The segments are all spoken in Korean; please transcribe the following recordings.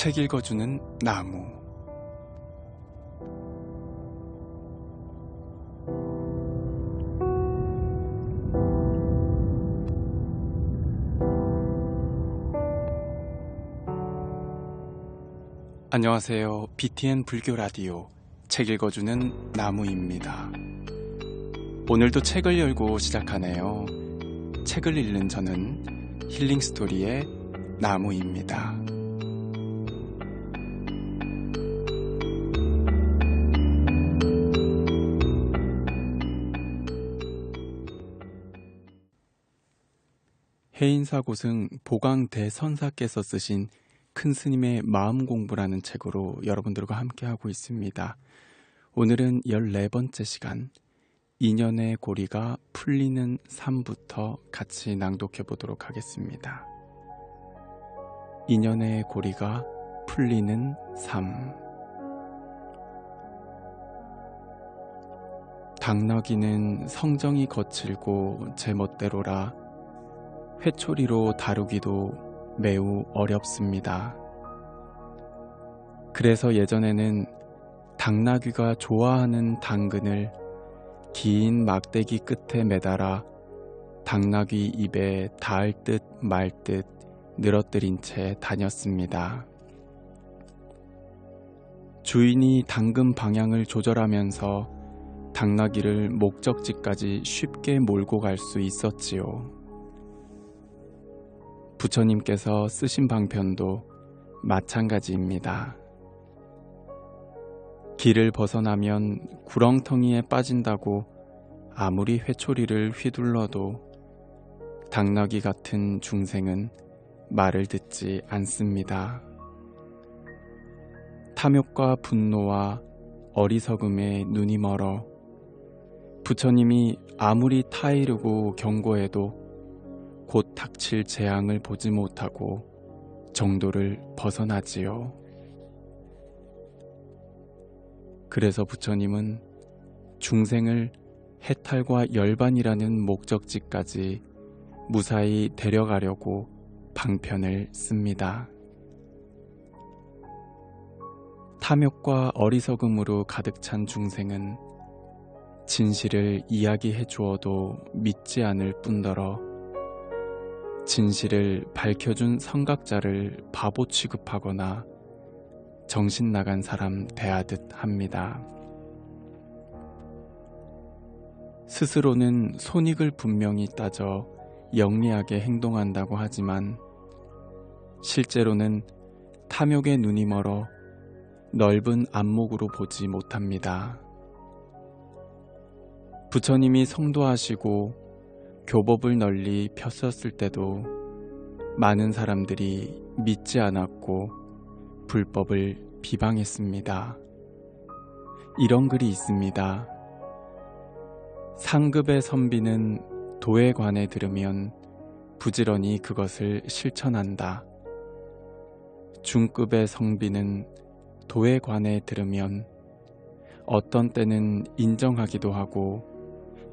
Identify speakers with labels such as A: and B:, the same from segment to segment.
A: 책 읽어주는 나무 안녕하세요. BTN 불교 라디오 책 읽어주는 나무입니다. 오늘도 책을 열고 시작하네요. 책을 읽는 저는 힐링 스토리의 나무입니다. 해인사 고승 보강 대선사께서 쓰신 큰 스님의 마음 공부라는 책으로 여러분들과 함께하고 있습니다. 오늘은 14번째 시간, 인연의 고리가 풀리는 삶부터 같이 낭독해 보도록 하겠습니다. 인연의 고리가 풀리는 삶. 당나귀는 성정이 거칠고 제멋대로라 회초리로 다루기도 매우 어렵습니다. 그래서 예전에는 당나귀가 좋아하는 당근을 긴 막대기 끝에 매달아 당나귀 입에 닿을 듯 말 듯 늘어뜨린 채 다녔습니다. 주인이 당근 방향을 조절하면서 당나귀를 목적지까지 쉽게 몰고 갈 수 있었지요. 부처님께서 쓰신 방편도 마찬가지입니다. 길을 벗어나면 구렁텅이에 빠진다고 아무리 회초리를 휘둘러도 당나귀 같은 중생은 말을 듣지 않습니다. 탐욕과 분노와 어리석음에 눈이 멀어 부처님이 아무리 타이르고 경고해도 곧 닥칠 재앙을 보지 못하고 정도를 벗어나지요. 그래서 부처님은 중생을 해탈과 열반이라는 목적지까지 무사히 데려가려고 방편을 씁니다. 탐욕과 어리석음으로 가득 찬 중생은 진실을 이야기해 주어도 믿지 않을 뿐더러 진실을 밝혀준 성각자를 바보 취급하거나 정신 나간 사람 대하듯 합니다. 스스로는 손익을 분명히 따져 영리하게 행동한다고 하지만 실제로는 탐욕의 눈이 멀어 넓은 안목으로 보지 못합니다. 부처님이 성도하시고 교법을 널리 폈었을 때도 많은 사람들이 믿지 않았고 불법을 비방했습니다. 이런 글이 있습니다. 상급의 선비는 도에 관해 들으면 부지런히 그것을 실천한다. 중급의 성비는 도에 관해 들으면 어떤 때는 인정하기도 하고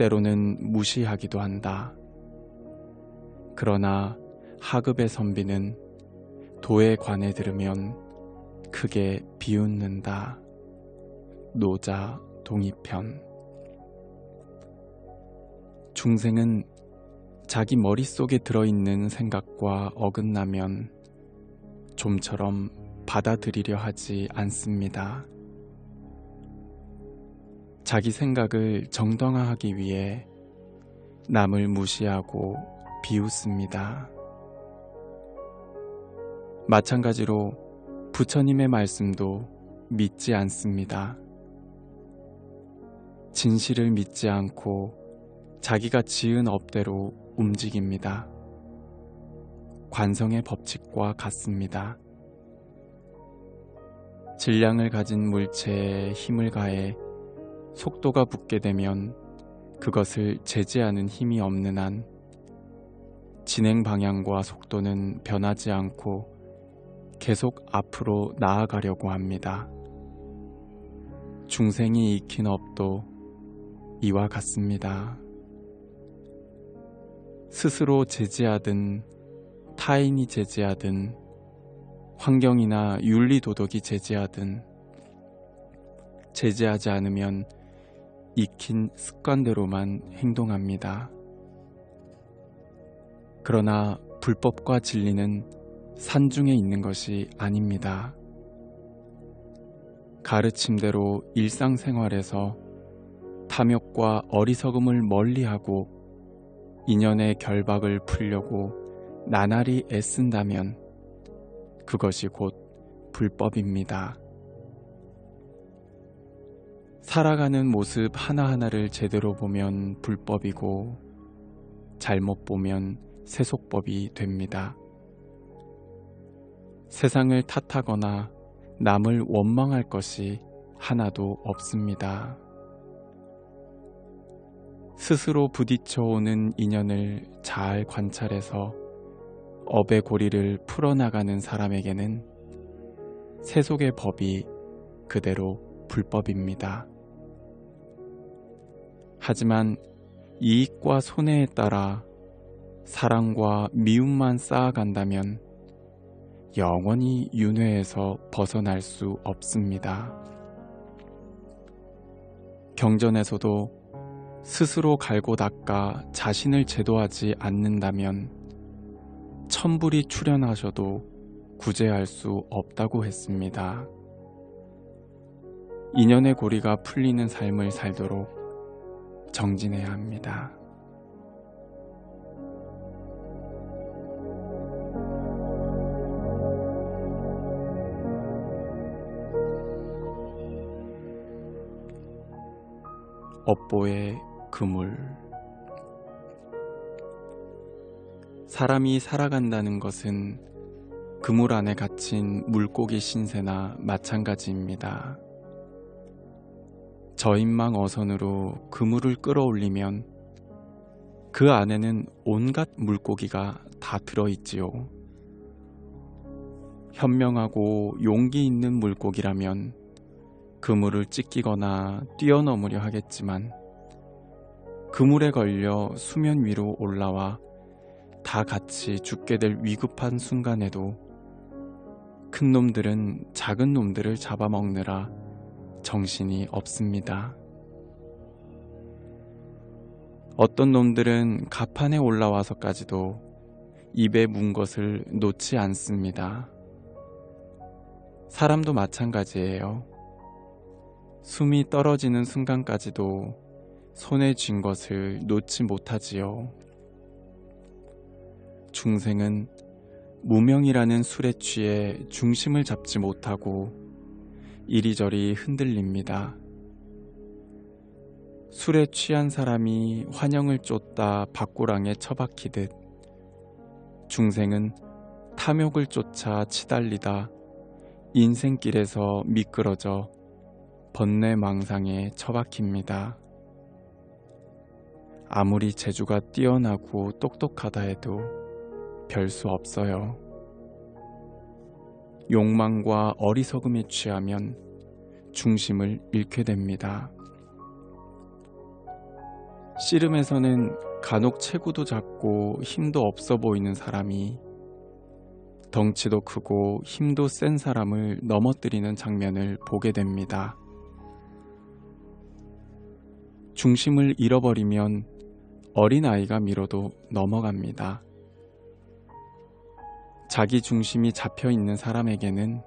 A: 때로는 무시하기도 한다. 그러나 하급의 선비는 도에 관해 들으면 크게 비웃는다. 노자 동이편 중생은 자기 머릿속에 들어있는 생각과 어긋나면 좀처럼 받아들이려 하지 않습니다. 자기 생각을 정당화하기 위해 남을 무시하고 비웃습니다. 마찬가지로 부처님의 말씀도 믿지 않습니다. 진실을 믿지 않고 자기가 지은 업대로 움직입니다. 관성의 법칙과 같습니다. 질량을 가진 물체에 힘을 가해 속도가 붙게 되면 그것을 제지하는 힘이 없는 한 진행 방향과 속도는 변하지 않고 계속 앞으로 나아가려고 합니다. 중생이 익힌 업도 이와 같습니다. 스스로 제지하든 타인이 제지하든 환경이나 윤리 도덕이 제재하든 제재하지 않으면 익힌 습관대로만 행동합니다. 그러나 불법과 진리는 산중에 있는 것이 아닙니다. 가르침대로 일상생활에서 탐욕과 어리석음을 멀리하고 인연의 결박을 풀려고 나날이 애쓴다면 그것이 곧 불법입니다. 살아가는 모습 하나하나를 제대로 보면 불법이고 잘못 보면 세속법이 됩니다. 세상을 탓하거나 남을 원망할 것이 하나도 없습니다. 스스로 부딪혀오는 인연을 잘 관찰해서 업의 고리를 풀어나가는 사람에게는 세속의 법이 그대로 불법입니다. 하지만 이익과 손해에 따라 사랑과 미움만 쌓아간다면 영원히 윤회에서 벗어날 수 없습니다. 경전에서도 스스로 갈고 닦아 자신을 제도하지 않는다면 천불이 출현하셔도 구제할 수 없다고 했습니다. 인연의 고리가 풀리는 삶을 살도록 정진해야 합니다. 업보의 그물 사람이 살아간다는 것은 그물 안에 갇힌 물고기 신세나 마찬가지입니다. 저인망 어선으로 그물을 끌어올리면 그 안에는 온갖 물고기가 다 들어있지요. 현명하고 용기 있는 물고기라면 그물을 찢기거나 뛰어넘으려 하겠지만 그물에 걸려 수면 위로 올라와 다 같이 죽게 될 위급한 순간에도 큰 놈들은 작은 놈들을 잡아먹느라 정신이 없습니다. 어떤 놈들은 가판에 올라와서까지도 입에 문 것을 놓지 않습니다. 사람도 마찬가지예요. 숨이 떨어지는 순간까지도 손에 쥔 것을 놓지 못하지요. 중생은 무명이라는 술에 취해 중심을 잡지 못하고 이리저리 흔들립니다. 술에 취한 사람이 환영을 쫓다 밖고랑에 처박히듯 중생은 탐욕을 쫓아 치달리다 인생길에서 미끄러져 번뇌망상에 처박힙니다. 아무리 재주가 뛰어나고 똑똑하다 해도 별 수 없어요. 욕망과 어리석음에 취하면 중심을 잃게 됩니다. 씨름에서는 간혹 체구도 작고 힘도 없어 보이는 사람이 덩치도 크고 힘도 센 사람을 넘어뜨리는 장면을 보게 됩니다. 중심을 잃어버리면 어린아이가 밀어도 넘어갑니다. 자기 중심이 잡혀 있는 사람에게는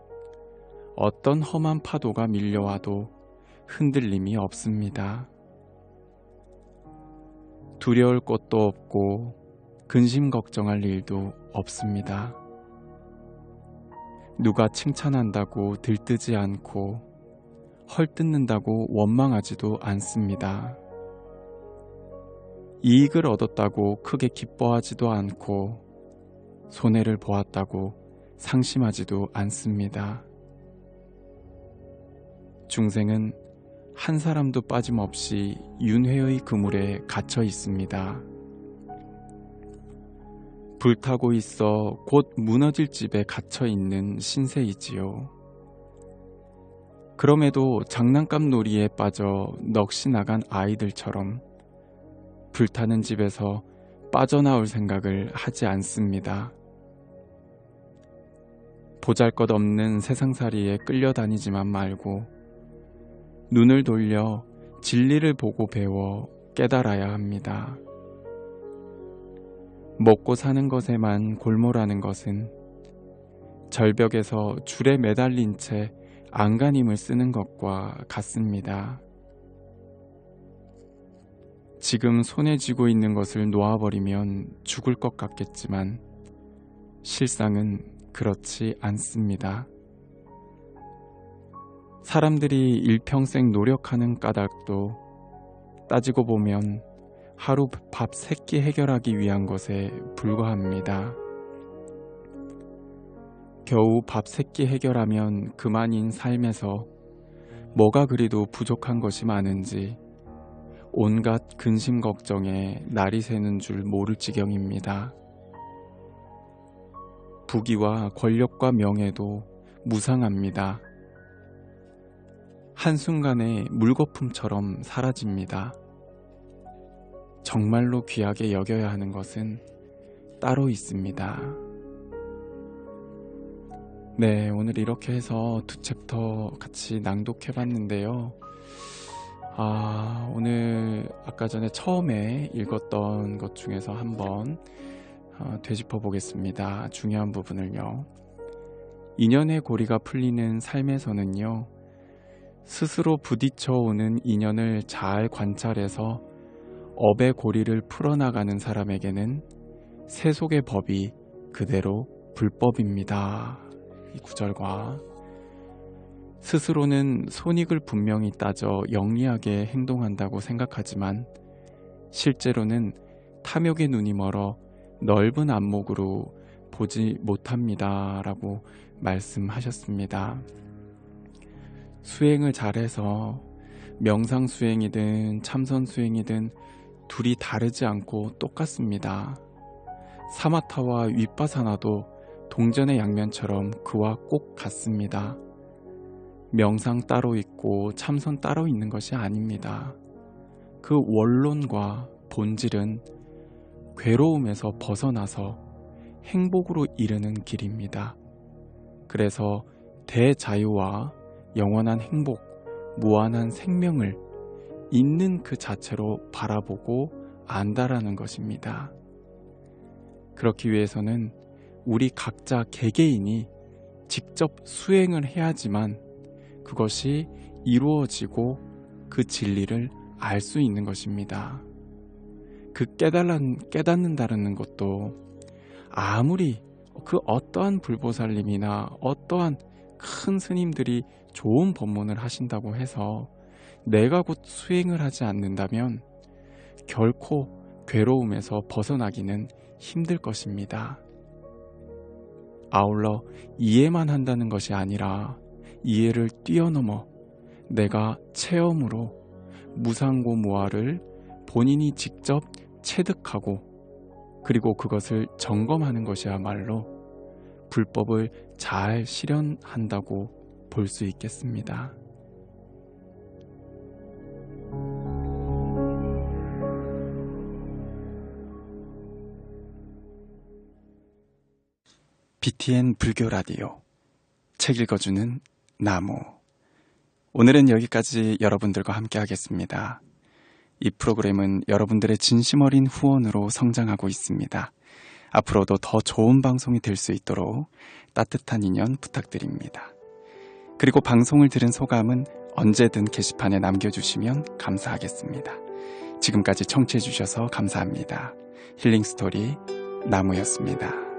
A: 어떤 험한 파도가 밀려와도 흔들림이 없습니다. 두려울 것도 없고 근심 걱정할 일도 없습니다. 누가 칭찬한다고 들뜨지 않고 헐뜯는다고 원망하지도 않습니다. 이익을 얻었다고 크게 기뻐하지도 않고 손해를 보았다고 상심하지도 않습니다. 중생은 한 사람도 빠짐없이 윤회의 그물에 갇혀 있습니다. 불타고 있어 곧 무너질 집에 갇혀 있는 신세이지요. 그럼에도 장난감 놀이에 빠져 넋이 나간 아이들처럼 불타는 집에서 빠져나올 생각을 하지 않습니다. 보잘 것 없는 세상살이에 끌려다니지만 말고 눈을 돌려 진리를 보고 배워 깨달아야 합니다. 먹고 사는 것에만 골몰하는 것은 절벽에서 줄에 매달린 채 안간힘을 쓰는 것과 같습니다. 지금 손에 쥐고 있는 것을 놓아버리면 죽을 것 같겠지만 실상은 그렇지 않습니다. 사람들이 일평생 노력하는 까닭도 따지고 보면 하루 밥세끼 해결하기 위한 것에 불과합니다. 겨우 밥세끼 해결하면 그만인 삶에서 뭐가 그리도 부족한 것이 많은지 온갖 근심 걱정에 날이 새는 줄 모를 지경입니다. 부귀와 권력과 명예도 무상합니다. 한순간에 물거품처럼 사라집니다. 정말로 귀하게 여겨야 하는 것은 따로 있습니다. 네, 오늘 이렇게 해서 두 챕터 같이 낭독해 봤는데요. 아, 오늘 아까 전에 처음에 읽었던 것 중에서 한번 어, 되짚어 보겠습니다. 중요한 부분을요. 인연의 고리가 풀리는 삶에서는요, 스스로 부딪혀 오는 인연을 잘 관찰해서 업의 고리를 풀어나가는 사람에게는 세속의 법이 그대로 불법입니다. 이 구절과 스스로는 손익을 분명히 따져 영리하게 행동한다고 생각하지만 실제로는 탐욕의 눈이 멀어 넓은 안목으로 보지 못합니다. 라고 말씀하셨습니다. 수행을 잘해서 명상 수행이든 참선 수행이든 둘이 다르지 않고 똑같습니다. 사마타와 윗바사나도 동전의 양면처럼 그와 꼭 같습니다. 명상 따로 있고 참선 따로 있는 것이 아닙니다. 그 원론과 본질은 괴로움에서 벗어나서 행복으로 이르는 길입니다. 그래서 대자유와 영원한 행복, 무한한 생명을 있는 그 자체로 바라보고 안다라는 것입니다. 그렇기 위해서는 우리 각자 개개인이 직접 수행을 해야지만 그것이 이루어지고 그 진리를 알 수 있는 것입니다. 그 깨달은, 깨닫는다는 것도 아무리 그 어떠한 불보살님이나 어떠한 큰 스님들이 좋은 법문을 하신다고 해서 내가 곧 수행을 하지 않는다면 결코 괴로움에서 벗어나기는 힘들 것입니다. 아울러 이해만 한다는 것이 아니라 이해를 뛰어넘어 내가 체험으로 무상고 무아를 본인이 직접 체득하고 그리고 그것을 점검하는 것이야말로 불법을 잘 실현한다고 볼 수 있겠습니다. BTN 불교 라디오 책 읽어주는 나무 오늘은 여기까지 여러분들과 함께 하겠습니다. 이 프로그램은 여러분들의 진심 어린 후원으로 성장하고 있습니다. 앞으로도 더 좋은 방송이 될 수 있도록 따뜻한 인연 부탁드립니다. 그리고 방송을 들은 소감은 언제든 게시판에 남겨주시면 감사하겠습니다. 지금까지 청취해주셔서 감사합니다. 힐링 스토리 나무였습니다.